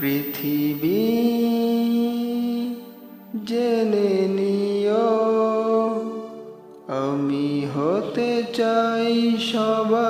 পৃথিবী জেনে নিও আমি হতে চাই সবারই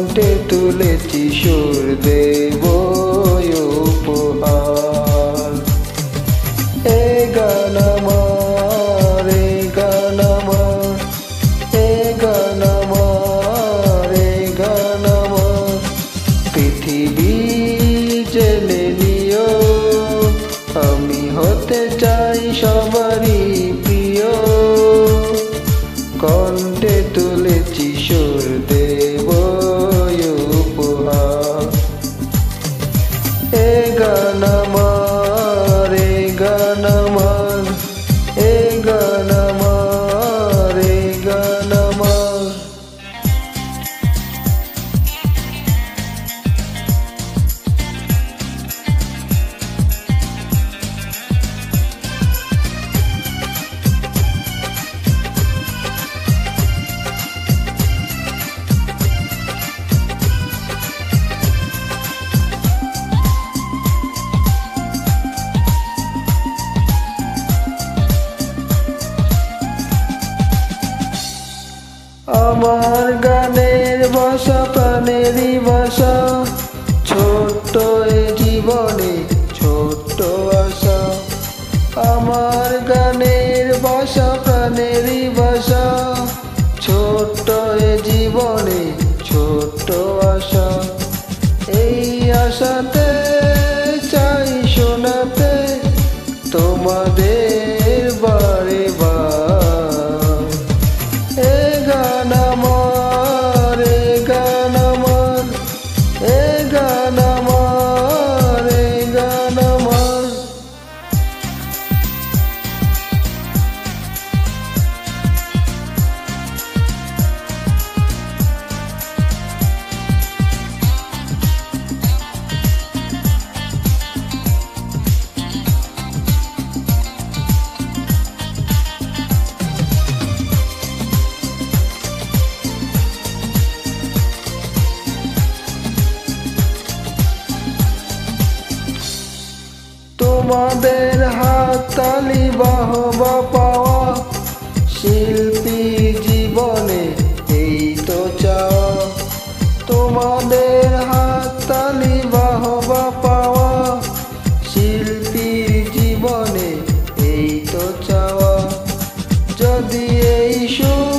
কণ্ঠে তুলেছি সুর দেব এ গান এ গান গান পৃথিবী আমি হতে চাই সবারই প্রিয়। কণ্ঠে তুলেছি গান আমার গানের ভাষা প্রাণেরই ভাষা ছোট্ট এ জীবনে ছোট্ট আশা। আমার গানের ভাষা প্রাণেরই ভাষা ছোট্ট এ জীবনে ছোট্ট আশা। এই আশাতে চাই শোনাতে তোমাদের এ তোমাদের হাত তালি বাহবা পাওয়া শিল্পী জীবনে এই তো চাওয়া। তোমাদের হাত তালি বাহবা পাওয়া শিল্পী জীবনে এই তো চাওয়া। যদি এই সুর